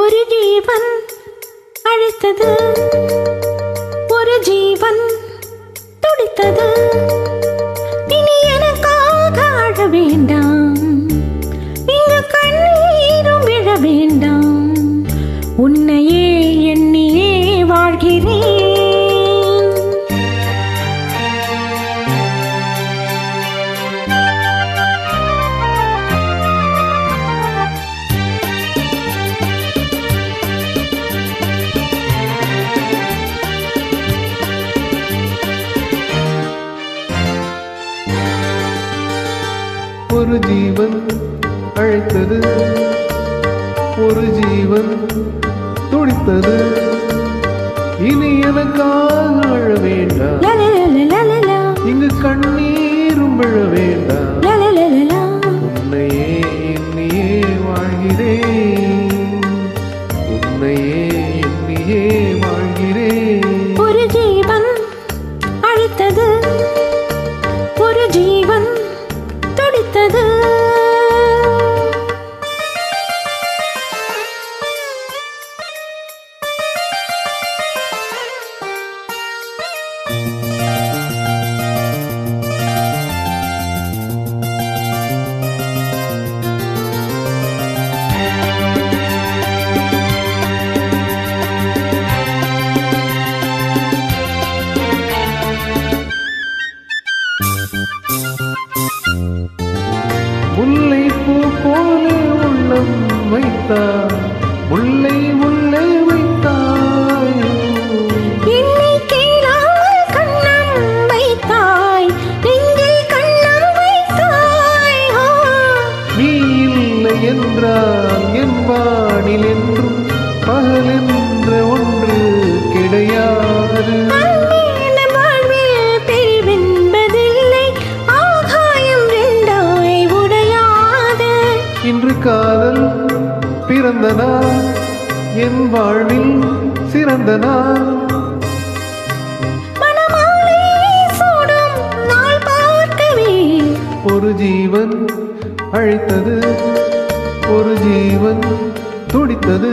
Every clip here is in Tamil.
ஒரு ஜீவன் அழைத்தது. ஒரு ஜீவன் அழைத்தது. ஒரு ஜீவன் துடித்தது. இனி எனக்காக அழ வேண்டாம். இங்கு கண்ணீரும் விழ வேண்டாம். உன்னையே எண்ணியே வாழ்கிறேன். உன்னையே எண்ணியே வைத்தார் முல்லை முல்லை வைத்தாய். என்னை கேளாமல் கண்ணம் வைத்தாய். நெஞ்சில் கண்ணம் வைத்தாய். நீ இல்லை என்றால் என் வானில் என்றும் பிறந்த என் வாழ்வில் சிறந்த ஒரு ஜீவன் அழைத்தது ஒரு ஜீவன் துடித்தது.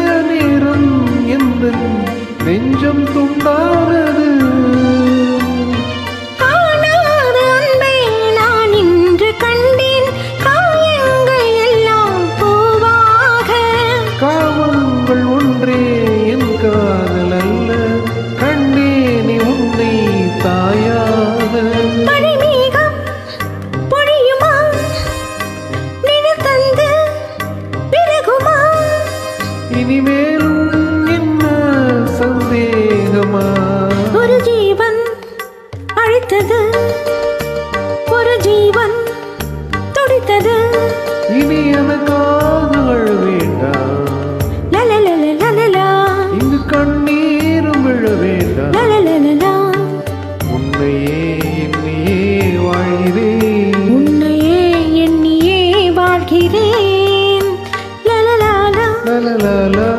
பூவாக. காமங்கள் ஒன்றே என் காதல் அல்ல. கண்டேனே உன்னை தாயாக. இனிமேலும் வாழ்கிறேன் லலலாலா, லலலாலா